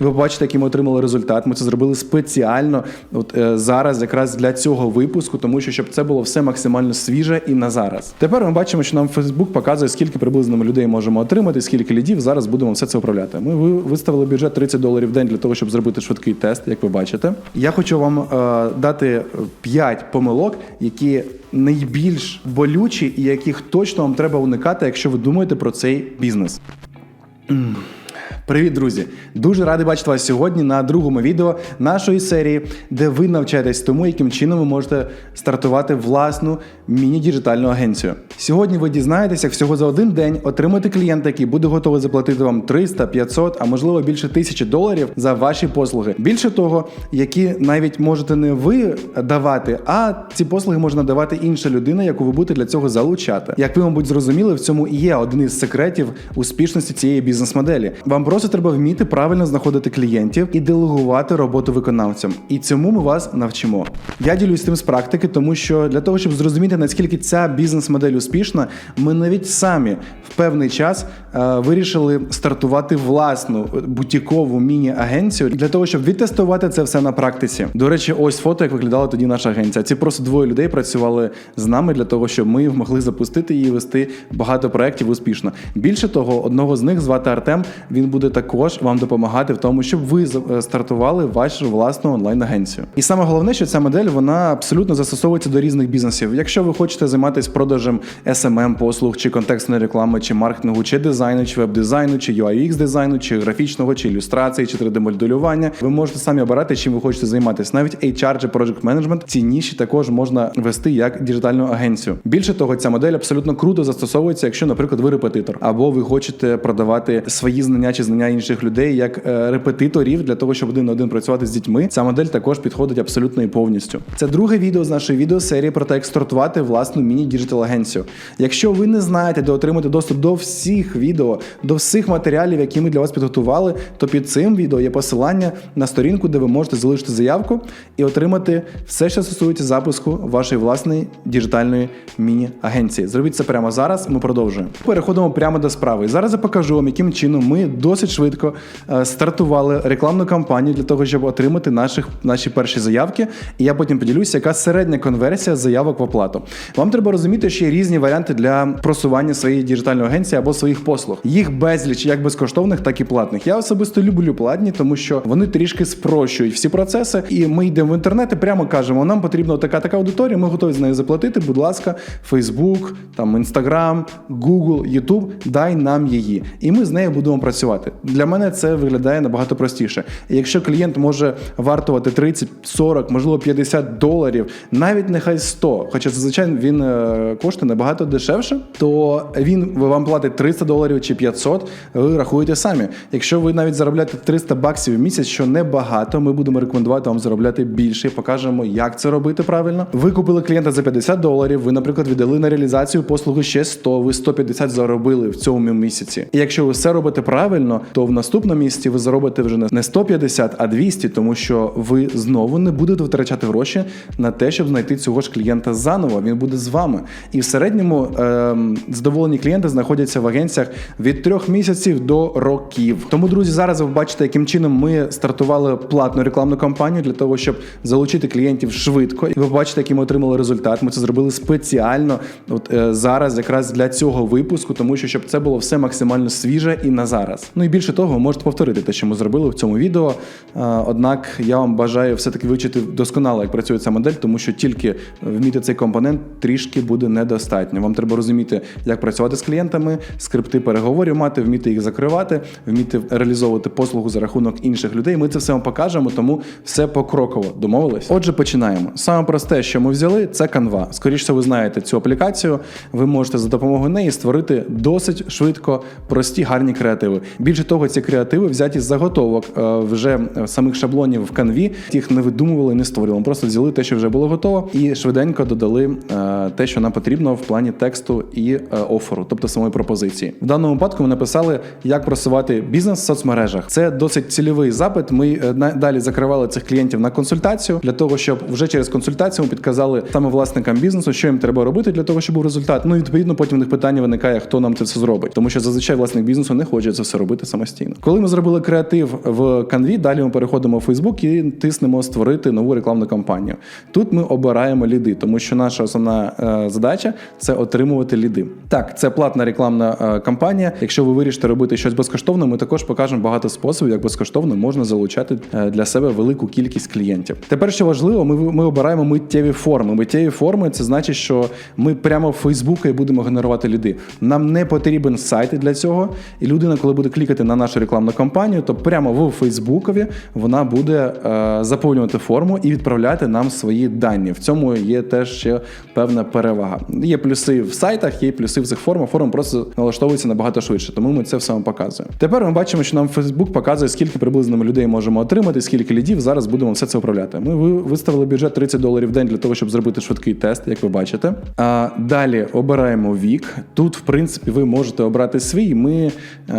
І ви бачите, який ми отримали результат. Ми це зробили спеціально от е, зараз, якраз для цього випуску, тому що щоб це було все максимально свіже і на зараз. Тепер ми бачимо, що нам Facebook показує, скільки приблизно ми людей можемо отримати, скільки лідів. Зараз будемо все це управляти. Ми виставили бюджет 30 доларів в день для того, щоб зробити швидкий тест, як ви бачите. Я хочу вам е, дати 5 помилок, які найбільш болючі і яких точно вам треба уникати, якщо ви думаєте про цей бізнес. Привіт, друзі! Дуже радий бачити вас сьогодні на другому відео нашої серії, де ви навчаєтесь тому, яким чином ви можете стартувати власну міні-діджитальну агенцію. Сьогодні ви дізнаєтесь, як всього за один день отримати клієнта, який буде готовий заплатити вам 300, 500, а можливо більше тисячі доларів за ваші послуги. Більше того, які навіть можете не ви давати, а ці послуги може надавати інша людина, яку ви будете для цього залучати. Як ви, мабуть, зрозуміли, в цьому і є один із секретів успішності цієї бізнес-моделі. Вам просто треба вміти правильно знаходити клієнтів і делегувати роботу виконавцям. І цьому ми вас навчимо. Я ділюсь тим з практики, тому що для того, щоб зрозуміти наскільки ця бізнес-модель успішна, ми навіть самі в певний час е, вирішили стартувати власну бутікову міні-агенцію для того, щоб відтестувати це все на практиці. До речі, ось фото, як виглядала тоді наша агенція. Ці просто двоє людей працювали з нами для того, щоб ми могли запустити її, вести багато проєктів успішно. Більше того, одного з них звати Артем. Він буде також вам допомагати в тому, щоб ви е, стартували вашу власну онлайн-агенцію. І саме головне, що ця модель вона абсолютно застосовується до різних бізнесів. Якщо ви хочете займатися продажем SMM послуг, чи контекстної реклами, чи маркетингу, чи дизайну, чи веб-дизайну, чи UI дизайну, чи графічного, чи ілюстрації, чи 3D-моделювання, ви можете самі обирати, чим ви хочете займатися. Навіть HR чи Project Management ці ніші також можна вести як діджитальну агенцію. Більше того, ця модель абсолютно круто застосовується, якщо, наприклад, ви репетитор, або ви хочете продавати свої знання чи знання інших людей як е, репетиторів для того, щоб один на один працювати з дітьми. Ця модель також підходить абсолютно і повністю. Це друге відео з нашої відеосерії про те, як стартувати власну міні-діджитал агенцію. Якщо ви не знаєте, де отримати доступ до всіх відео, до всіх матеріалів, які ми для вас підготували, то під цим відео є посилання на сторінку, де ви можете залишити заявку і отримати все, що стосується запуску вашої власної діджитальної міні-агенції. Зробіть це прямо зараз. Ми продовжуємо. Переходимо прямо до справи. Зараз я покажу вам, яким чином ми досить швидко е, стартували рекламну кампанію для того, щоб отримати наших наші перші заявки. І я потім поділюся, яка середня конверсія заявок в оплату. Вам треба розуміти, що є різні варіанти для просування своєї діджитальної агенції або своїх послуг. Їх безліч, як безкоштовних, так і платних. Я особисто люблю платні, тому що вони трішки спрощують всі процеси. І ми йдемо в інтернет і прямо кажемо: нам потрібна така така аудиторія. Ми готові з нею заплатити. Будь ласка, Facebook, там Instagram, Google, YouTube, дай нам її. І ми з нею будемо працювати. Для мене це виглядає набагато простіше. І якщо клієнт може вартувати 30, 40, можливо 50 доларів, навіть нехай 100, хоча зазвичай він е, коштує набагато дешевше, то він вам платить 300 доларів чи 500, ви рахуєте самі. Якщо ви навіть заробляєте 300 баксів в місяць, що небагато, ми будемо рекомендувати вам заробляти більше. Покажемо, як це робити правильно. Ви купили клієнта за 50 доларів. Ви, наприклад, віддали на реалізацію послуги ще 100, ви 150 заробили в цьому місяці. І якщо ви все робите правильно, то в наступному місяці ви заробите вже не 150, а 200, тому що ви знову не будете витрачати гроші на те, щоб знайти цього ж клієнта заново. Він буде з вами. І в середньому ем, задоволені клієнти знаходяться в агенціях від трьох місяців до років. Тому, друзі, зараз ви бачите, яким чином ми стартували платну рекламну кампанію для того, щоб залучити клієнтів швидко. І ви бачите, який ми отримали результат. Ми це зробили спеціально от е, зараз, якраз для цього випуску, тому що щоб це було все максимально свіже і на зараз. Ну і більше того, можете повторити те, що ми зробили в цьому відео. Е, Однак я вам бажаю все-таки вивчити досконало, як працює ця модель, тому що тільки вміти цей компонент трішки буде недостатньо. Вам треба розуміти, як працювати з клієнтами, скрипти переговорів мати, вміти їх закривати, вміти реалізовувати послугу за рахунок інших людей. Ми це все вам покажемо, тому все покроково домовились. Отже, починаємо. Саме просте, що ми взяли, це Canva. Скоріше, ви знаєте цю аплікацію. Ви можете за допомогою неї створити досить швидко прості гарні креативи. Більше того, ці креативи взяті з заготовок е, вже самих шаблонів в Canva. Їх не видумували, не створювали. Просто взяли те, що вже було готово, і швиденько додали е, те, що нам потрібно в плані тексту і е, оферу, тобто самої пропозиції. В даному випадку ми написали, як просувати бізнес в соцмережах. Це досить цільовий запит. Ми е, далі закривали цих клієнтів на консультацію для того, щоб вже через консультацію ми підказали саме власникам бізнесу, що їм треба робити для того, щоб був результат. Ну і відповідно потім в них питання виникає, хто нам це все зробить, тому що зазвичай власник бізнесу не хоче це все робити. Самостійно. Коли ми зробили креатив в канві, далі ми переходимо в Facebook і тиснемо створити нову рекламну кампанію. Тут ми обираємо ліди, тому що наша основна е, задача це отримувати ліди. Так, це платна рекламна е, кампанія. Якщо ви вирішите робити щось безкоштовно, ми також покажемо багато способів, як безкоштовно можна залучати е, для себе велику кількість клієнтів. Тепер що важливо, ми, ми обираємо миттєві форми. Миттєві форми це значить, що ми прямо в Фейсбуку будемо генерувати ліди. Нам не потрібен сайт для цього. І людина, коли буде клікати на нашу рекламну кампанію, то прямо в Фейсбукові вона буде е, заповнювати форму і відправляти нам свої дані. В цьому є теж ще певна перевага. Є плюси в сайтах, є плюси в цих формах. Форма просто налаштовується набагато швидше, тому ми це все вам показуємо. Тепер ми бачимо, що нам Facebook показує, скільки приблизно ми людей можемо отримати, скільки лідів. Зараз будемо все це управляти. Ми виставили бюджет 30 доларів в день для того, щоб зробити швидкий тест, як ви бачите. А далі обираємо вік. Тут, в принципі, ви можете обрати свій. Ми е,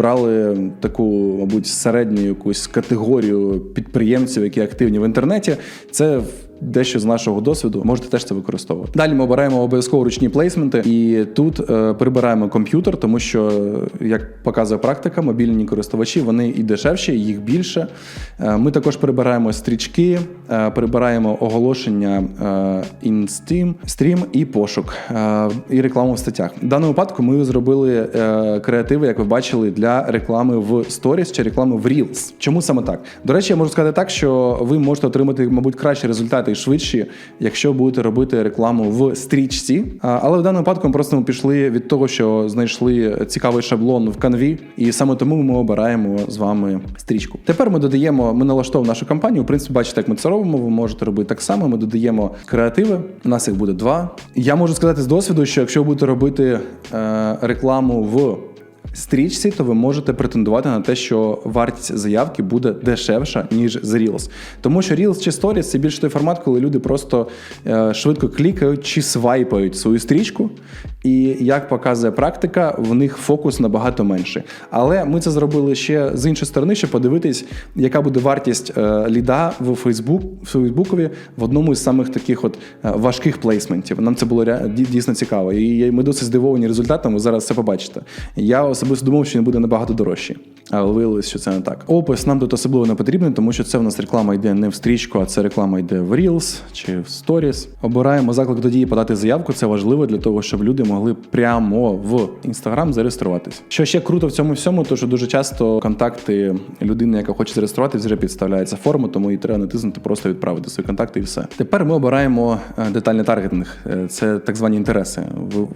обрали таку, мабуть, середню якусь категорію підприємців, які активні в інтернеті. Це дещо з нашого досвіду, можете теж це використовувати. Далі ми обираємо обов'язково ручні плейсменти, і тут е, прибираємо комп'ютер, тому що, як показує практика, мобільні користувачі вони і дешевші, їх більше. Е, ми також прибираємо стрічки, е, прибираємо оголошення е, in Steam, стрім і пошук, е, і рекламу в статтях. В даному випадку ми зробили е, креативи, як ви бачили, для реклами в Stories чи реклами в Reels. Чому саме так? До речі, я можу сказати так, що ви можете отримати, мабуть, кращі результати і швидші, якщо будете робити рекламу в стрічці. Але в даному випадку ми просто пішли від того, що знайшли цікавий шаблон в канві, і саме тому ми обираємо з вами стрічку. Тепер ми додаємо, ми налаштовуємо нашу кампанію. В принципі, бачите, як ми це робимо. Ви можете робити так само. Ми додаємо креативи. У нас їх буде два. Я можу сказати з досвіду, що якщо ви будете робити е, рекламу в стрічці, то ви можете претендувати на те, що вартість заявки буде дешевша, ніж з Reels. Тому що Reels чи Stories – це більш той формат, коли люди просто е, швидко клікають чи свайпають свою стрічку. І як показує практика, в них фокус набагато менший. Але ми це зробили ще з іншої сторони, щоб подивитись, яка буде вартість е, ліда в Фейсбук в Фейсбукові в одному із самих таких от е, важких плейсментів. Нам це було дійсно цікаво. І ми досить здивовані результатом. Ви зараз це побачите. Я особисто думав, що він буде набагато дорожчий. Але виявилось, що це не так. Опис нам тут особливо не потрібен, тому що це в нас реклама йде не в стрічку, а це реклама йде в Reels чи в Stories. Обираємо заклик до дії подати заявку. Це важливо для того, щоб люди могли прямо в Instagram зареєструватись. Що ще круто в цьому всьому, то що дуже часто контакти людини, яка хоче зареєструватись, вже підставляється форму, тому їй треба натиснути, просто відправити свої контакти і все. Тепер ми обираємо е, детальний таргетинг. Е, Це так звані інтереси.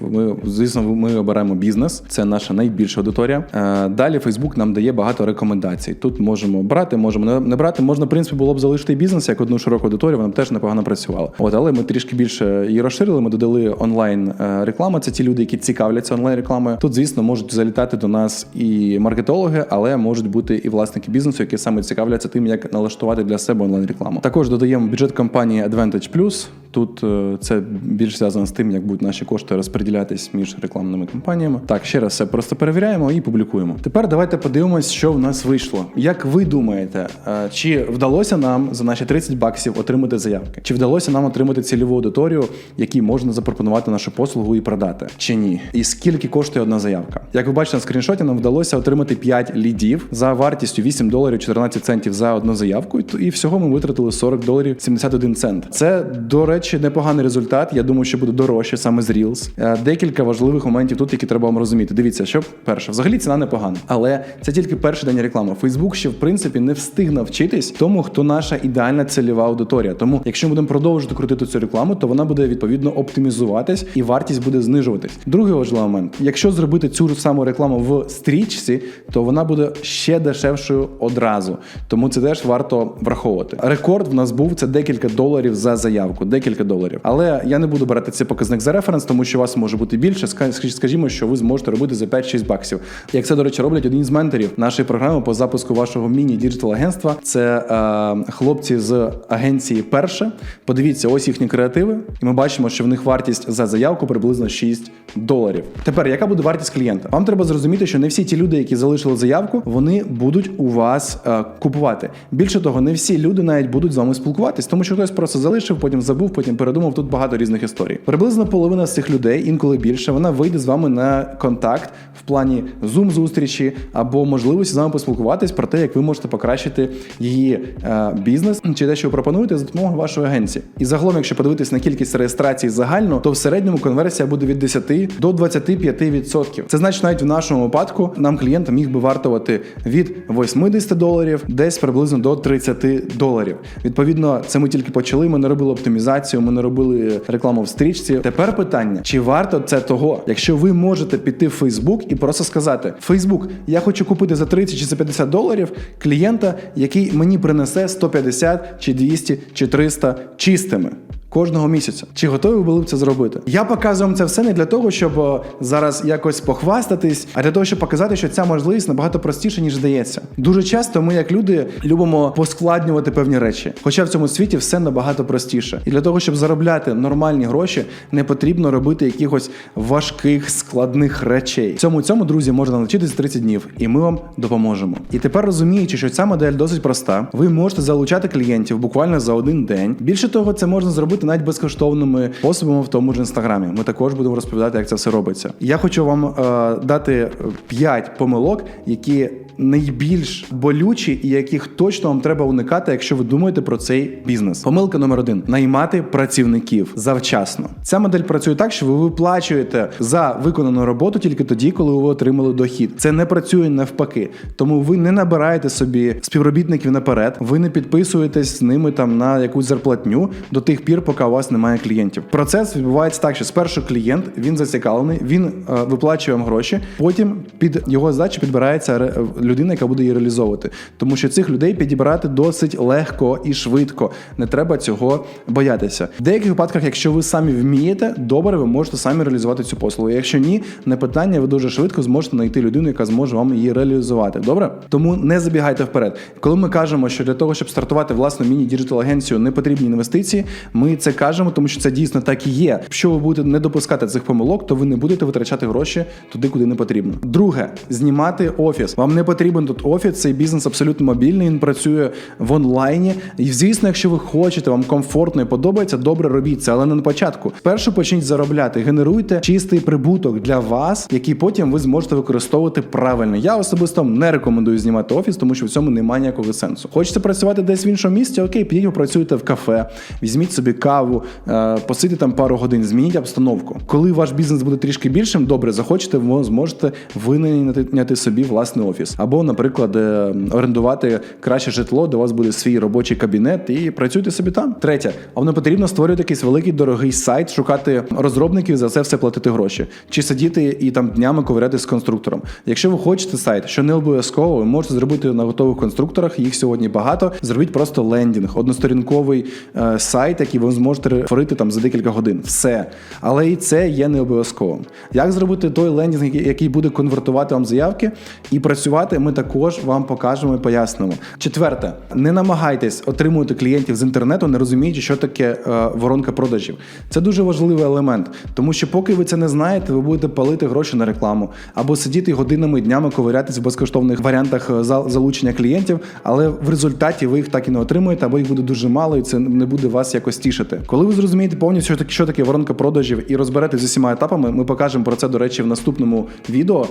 Ми, звісно, ми обираємо бізнес, це наша найбільша аудиторія. Е, Далі Facebook нам дає багато рекомендацій. Тут можемо брати, можемо не- не брати. Можна, в принципі, було б залишити бізнес як одну широку аудиторію, вона б теж непогано працювала. От, але ми трішки більше її розширили. Ми додали онлайн е, рекламу. Це ті люди, які цікавляться онлайн рекламою. Тут, звісно, можуть залітати до нас і маркетологи, але можуть бути і власники бізнесу, які саме цікавляться тим, як налаштувати для себе онлайн рекламу. Також додаємо бюджет компанії Advantage Plus. Тут е, це більш зв'язано з тим, як будуть наші кошти розподілятись між рекламними кампаніями. Так, ще раз все просто перевіряємо і публікуємо. Тепер давайте подивимось, що в нас вийшло. Як ви думаєте, е, чи вдалося нам за наші 30 баксів отримати заявки? Чи вдалося нам отримати цільову аудиторію, якій можна запропонувати нашу послугу і продати? Чи ні? І скільки коштує одна заявка? Як ви бачите на скріншоті, нам вдалося отримати 5 лідів за вартістю 8 доларів 14 центів за одну заявку. І І всього ми витратили 40 доларів 71 цент. Це, до речі, непоганий результат. Я думаю, що буде дорожче саме з Reels. Е, Декілька важливих моментів тут, які треба вам розуміти. Дивіться, що перше, взагалі ціна непогана, але це тільки перший день реклами. Фейсбук ще в принципі не встиг навчитись тому, хто наша ідеальна цільова аудиторія. Тому, якщо ми будемо продовжувати крутити цю рекламу, то вона буде відповідно оптимізуватись і вартість буде знижуватись. Другий важливий момент: якщо зробити цю саму рекламу в стрічці, то вона буде ще дешевшою одразу. Тому це теж варто враховувати. Рекорд в нас був це декілька доларів за заявку, декілька доларів. Але я не буду брати цей показник за референс, тому що вас може бути більше. Скажімо, що ви зможете робити за 5-6 баксів. Як це, до речі, роблять один з менторів нашої програми по запуску вашого міні-діджитал агентства. Це е, хлопці з агенції перше. Подивіться, ось їхні креативи, і ми бачимо, що в них вартість за заявку приблизно 6 доларів. Тепер, яка буде вартість клієнта? Вам треба зрозуміти, що не всі ті люди, які залишили заявку, вони будуть у вас е, купувати. Більше того, не всі люди навіть будуть з вами спілкуватись, тому що хтось просто залишив, потім забув, потім потім передумав. Тут багато різних історій. Приблизно половина з цих людей, інколи більше, вона вийде з вами на контакт в плані зум зустрічі або можливості з вами поспілкуватись про те, як ви можете покращити її е, бізнес чи те, що ви пропонуєте за допомогою вашої агенції. І загалом, якщо подивитись на кількість реєстрацій загально, то в середньому конверсія буде від 10 до 25%. Це значить, навіть в нашому випадку нам клієнт міг би вартувати від 80 доларів десь приблизно до 30 доларів. Відповідно, це ми тільки почали. Ми не робили оптимізацію, ми не робили рекламу в стрічці. Тепер питання: чи варто це того, якщо ви можете піти в Фейсбук і просто сказати: Фейсбук, я хочу купити за 30 чи за 50 доларів клієнта, який мені принесе 150 чи 200 чи 300 чистими. Кожного місяця. Чи готові були б це зробити? Я показую вам це все не для того, щоб зараз якось похвастатись, а для того, щоб показати, що ця можливість набагато простіша, ніж здається. Дуже часто ми, як люди, любимо поскладнювати певні речі. Хоча в цьому світі все набагато простіше. І для того, щоб заробляти нормальні гроші, не потрібно робити якихось важких складних речей. Цьому цьому, друзі, можна навчитись 30 днів, і ми вам допоможемо. І тепер розуміючи, що ця модель досить проста, ви можете залучати клієнтів буквально за один день. Більше того, це можна зробити навіть безкоштовними способами в тому ж інстаграмі. Ми також будемо розповідати, як це все робиться. Я хочу вам е, дати 5 помилок, які найбільш болючі і яких точно вам треба уникати, якщо ви думаєте про цей бізнес. Помилка номер один: наймати працівників завчасно. Ця модель працює так, що ви виплачуєте за виконану роботу тільки тоді, коли ви отримали дохід. Це не працює навпаки. Тому ви не набираєте собі співробітників наперед, ви не підписуєтесь з ними там на якусь зарплатню до тих пір, поки у вас немає клієнтів. Процес відбувається так, що спершу клієнт він зацікавлений, він е, виплачує вам гроші. Потім під його здачу підбирається ре- людина, яка буде її реалізовувати. Тому що цих людей підібрати досить легко і швидко. Не треба цього боятися. В деяких випадках, якщо ви самі вмієте, добре, ви можете самі реалізувати цю послугу. Якщо ні, не питання, ви дуже швидко зможете знайти людину, яка зможе вам її реалізувати. Добре? Тому не забігайте вперед. Коли ми кажемо, що для того, щоб стартувати власну міні-діджитал агенцію, не потрібні інвестиції, ми це кажемо, тому що це дійсно так і є. Якщо ви будете не допускати цих помилок, то ви не будете витрачати гроші туди, куди не потрібно. Друге, знімати офіс. Вам не потрібен тут офіс. Цей бізнес абсолютно мобільний. Він працює в онлайні. І звісно, якщо ви хочете, вам комфортно і подобається, добре робіть це, але не на початку. Спершу почніть заробляти, генеруйте чистий прибуток для вас, який потім ви зможете використовувати правильно. Я особисто не рекомендую знімати офіс, тому що в цьому немає ніякого сенсу. Хочете працювати десь в іншому місці? Окей, підіть попрацюйте в кафе, візьміть собі каву, е, посидіть там пару годин, змініть обстановку. Коли ваш бізнес буде трішки більшим, добре захочете, ви зможете винайняти собі власний офіс, або, наприклад, е, орендувати краще житло, де у вас буде свій робочий кабінет, і працюйте собі там. Третє, вам не потрібно створювати якийсь великий дорогий сайт, шукати розробників за це все платити гроші, чи сидіти і там днями ковиряти з конструктором. Якщо ви хочете сайт, що не обов'язково, ви можете зробити на готових конструкторах. Їх сьогодні багато. Зробіть просто лендінг, односторінковий е, сайт, який ви зможете творити там за декілька годин. Все. Але і це є не обов'язково. Як зробити той лендінг, який- який буде конвертувати вам заявки і працювати, ми також вам покажемо і пояснимо. Четверте, не намагайтесь отримувати клієнтів з інтернету, не розуміючи, що таке е, воронка продажів. Це дуже важливий елемент, тому що поки ви це не знаєте, ви будете палити гроші на рекламу або сидіти годинами і днями ковирятись в безкоштовних варіантах е, залучення клієнтів, але в результаті ви їх так і не отримуєте, або їх буде дуже мало, і це не буде вас якось тішити. Коли ви зрозумієте повністю, що таке, воронка продажів, і розберетесь з усіма етапами, ми покажемо про це, до речі, в наступному відео.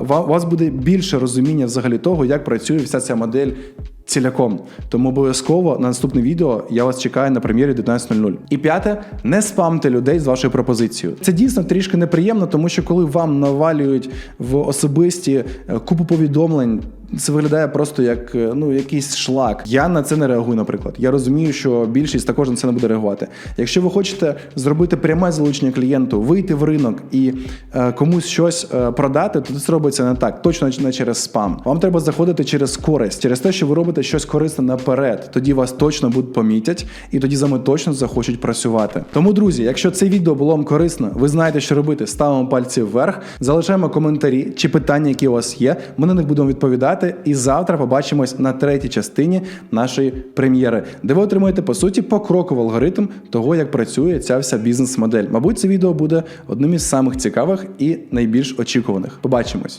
У вас буде більше розуміння взагалі того, як працює вся ця модель. Ціляком, тому обов'язково на наступне відео я вас чекаю на прем'єрі 19.00. І п'яте, не спамте людей з вашою пропозицією. Це дійсно трішки неприємно, тому що коли вам навалюють в особисті е, купу повідомлень. Це виглядає просто як е, ну якийсь шлак. Я на це не реагую, наприклад. Я розумію, що більшість також на це не буде реагувати. Якщо ви хочете зробити пряме залучення клієнту, вийти в ринок і е, комусь щось е, продати, то це робиться не так, точно не через спам. Вам треба заходити через користь, через те, що ви робите щось корисне наперед. Тоді вас точно будуть помітять, і тоді за вами точно захочуть працювати. Тому, друзі, якщо це відео було вам корисно, ви знаєте, що робити. Ставимо пальці вверх, залишаємо коментарі чи питання, які у вас є. Ми на них будемо відповідати. І завтра побачимось на третій частині нашої прем'єри, де ви отримуєте по суті покроковий алгоритм того, як працює ця вся бізнес-модель. Мабуть, це відео буде одним із самих цікавих і найбільш очікуваних. Побачимось.